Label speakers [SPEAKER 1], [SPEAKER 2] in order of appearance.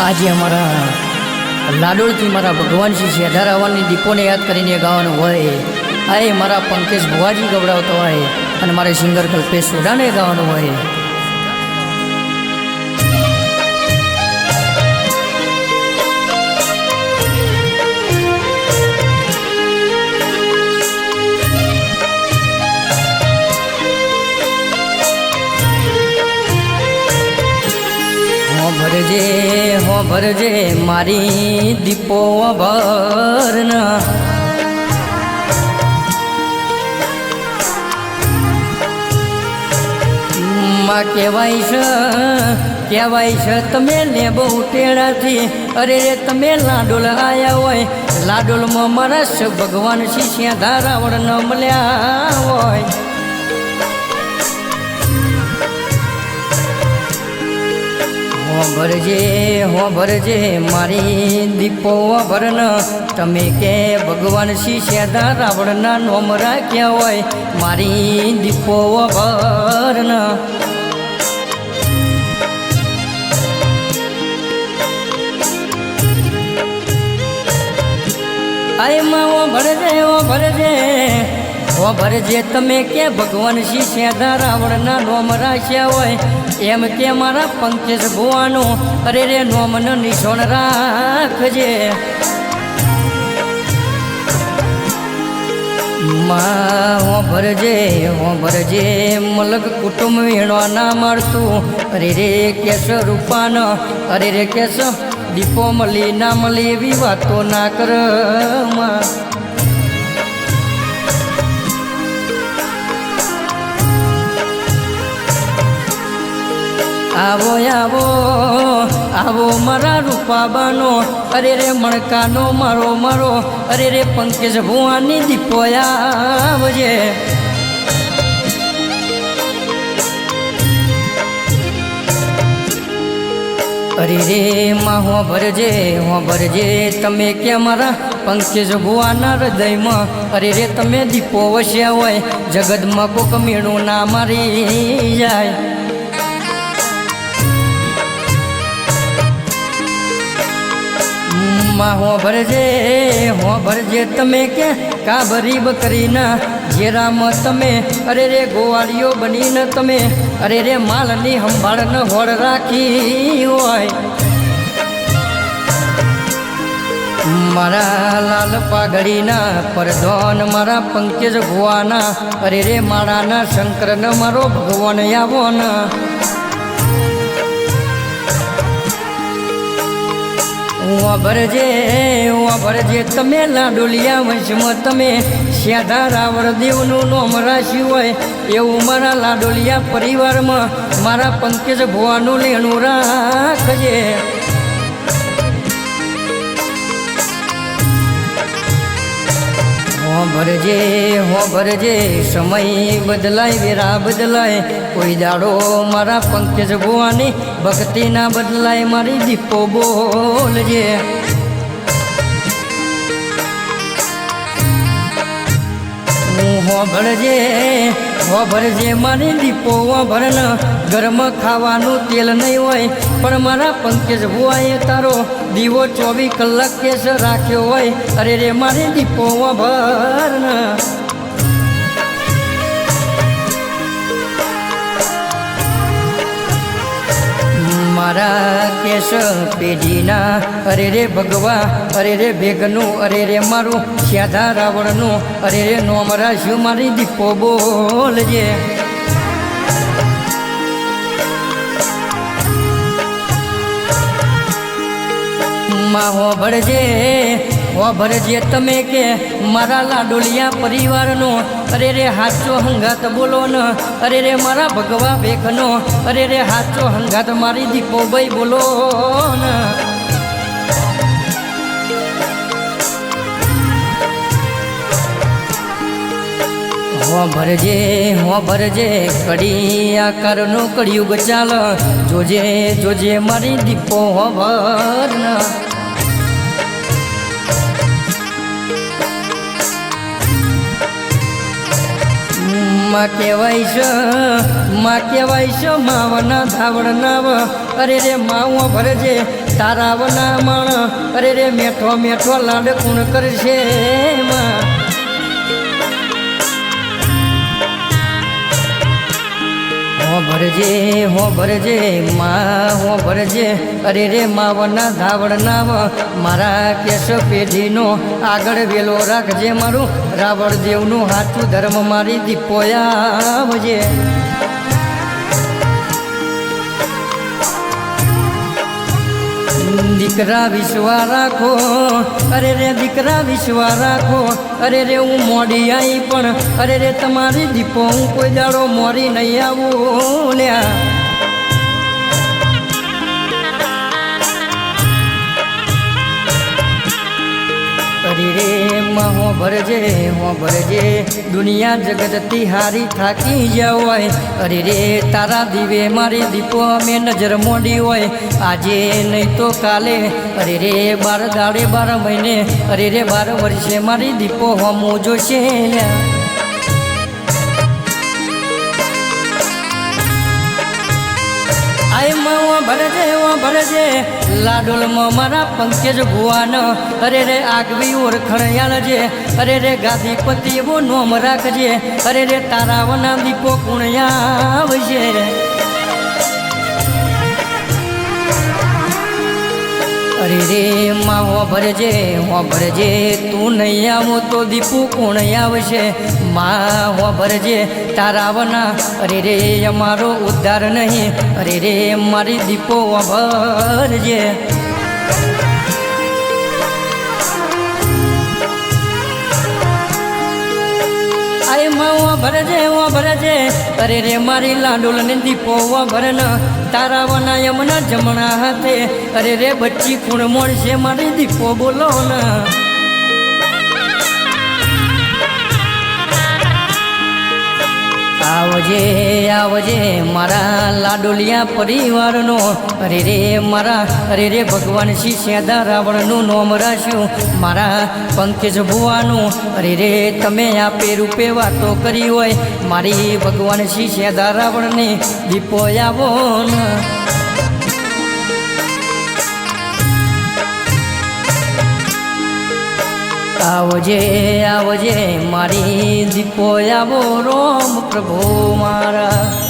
[SPEAKER 1] આજે અમારા લાડોળથી મારા ભગવાન શ્રી અઢાર રાવણની દીપોને યાદ કરીને ગાવાનું હોય એ મારા પંકેશ ભુવાજી ગવડાવતો હોય અને મારે સિંગર કલ્પેશ સોડાને ગાવાનું હોય. ભરજે, હો ભરજે, મારી દીપો ભરના માં કહેવાય છે કહેવાય છે, તમે બહુ ટેડાથી અરે રે, તમે લાડોલ આયા હોય. લાડોલમાં મારા ભગવાન શિષ્યા ધારાવળ ન મળ્યા હોય. ભરજે હો ભરજે મારી દીપો ભરન તમે કે ભગવાન શ્રી સેદા રાવણના નોમ રાખ્યા હોય, મારી દીપો ભરન આયમાં ભરજે ઓ ભરજે ઓ ભરજે તમે કે ભગવાન શિષ્યા રાવણના નોમ રાખ્યા હોય? એમ કે મારા પંકજ ભુવાનો, અરે રે નોમન નિશોણ રાખજે. માં ભરજે હો ભરજે મલક કુટુંબ વીણવા ના મળતું અરે રે કેશ રૂપાન, અરે રે કેશ દીપો મળી ના મળી એવી વાતો ના કરમાં. આવો આવો આવો મારા રૂપાબાનો. અરે રે મણકાનો, મારો મારો. અરે રે પંકજ ભુવાની દીપો આવજે. અરે રે માં, હો ભરજે હો ભરજે. તમે કે મારા પંકજ ભુવાના હૃદયમાં? અરે રે, તમે દીપો વસ્યા હોય. જગતમાં કોક મેળું ના મારી જાય. માં હો ભરજે હો ભરજે તમે કે કાબરી બકરીના જેરામાં તમે, અરે રે ગોવાળીઓ બનીને તમે, અરે રે માલની સંભાળને હોળ રાખી હોય. મારા લાલ પાઘડીના પરધોન મારા પંકજ ભુવાના, અરે રે મારાના શંકરને મારો ભગવાન આવો ના ભરજે ભરજે તમે લાડોલિયા વંશમાં તમે. શ્યાધા રાવણ દેવનું નોમ રાખ્યું હોય એવું મારા લાડોલિયા પરિવારમાં. મારા પંકજ ભુવાનું લેણું રાખજે. હો ભરજે હો ભરજે સમય બદલાય, વેરા બદલાય. કોઈ દાડો મારા પંકજ ભુવાની ભક્તિ ના બદલાય મારી દીપો બોલજે. હું હો ભરજે ભરજે મારી દીપો હો ઘરમાં ખાવાનું તેલ નહીં હોય, પણ મારા પંકજ ભુવાએ તારો દીવો ચોવીસ કલાક કેસ રાખ્યો હોય. અરે રે મારી દીપો હો મારા કેશ પેઢીના, અરે રે ભગવા, અરે રે ભેગનું, અરે રે મારું, શ્યાધા રાવણનું, અરે રે નોમ રાશ્યું મારી દીપો બોલજે. માં હો ભરજે તમે કે મારા લાડોલિયા પરિવારનો, અરે રે હાચો હંગાત બોલો ન અરે રે મારા ભગવા ભેખનો અરે રે હાચો હંગાત મારી દીપો ભાઈ બોલો ન હો ભરજે હો ભરજે કડી આકારનો કળિયુગ ચાલ, જોજે જોજે મારી દીપો હો ભરના માં કહેવાય છે, માં કહેવાય છે, માવના ધાવડ નાવ અરે રે માવો ભરજે તારાવના માણ. અરે રે મેઠો મેઠો લાડ કુણ કરશે, માં? હો ભરજે હો ભરજે, માં, હો ભરજે. અરે રે માવના ધાવડ નાવ મારા કેશ પેઢીનો આગળ વેલો રાખજે મારું રાવણ દેવનું હાથું ધર્મ મારી દીપોયાવજે દીકરા વિશ્વા રાખો. અરે રે દીકરા વિશ્વા રાખો. અરે રે હું મોડી આવી પણ, અરે રે તમારી દીપો હું કોઈ દાડો મોરી નહીં આવું. લ્યા. અરે રે, માં હો ભરજે હો ભરજે. દુનિયા જગતથી તિહારી થાકી જવાય. અરે રે, તારા દીવે મારી દીપો, અમે નજર મોડી હોય. આજે નહીં તો કાલે. અરે રે, બાર દાડે બાર મહિને. અરે રે, બાર વર્ષે મારી દીપો હમો જોશે લ્યા આયમાં ભરજે ભરજે. લાડોલમાં મારા પંકજ ભુવાન. અરે રે આગવી ઓળખણ યાલજે અરે રે ગાદીપતિ એવો નોમ રાખજે. અરે રે તારાવના દીપો કુણ્યા આવશે અરે રે, માં હો ભરજે હો ભરજે, તું નહીં આવો તો દીપુ કોણ આવશે? માં હો ભરજે તારાવના અરે રે, અમારો ઉદ્ધાર નહીં, અરે રે, મારી દીપો ભરજે. ભરજે, ઓ ભરજે. અરે રે, મારી લાડોલ ને દીપો ઓ ભરન. તારા વના યમના જમણા હાથે. અરે રે, બચ્ચી ખૂણ મળશે મારી દીપો બોલો ના આવજે આવજે, મારા લાડોલિયા પરિવારનો. અરે રે મારા, અરે રે ભગવાન શ્રી સેદા રાવણનું નોમ રાખ્યું. મારા પંકજ ભુવાનું, અરે રે તમે આપે રૂપે વાતો કરી હોય. મારી ભગવાન શ્રી સેદા રાવણને દીપો આવો આવજે આવજે મારી દીપો આવો રોમ પ્રભુ મારા.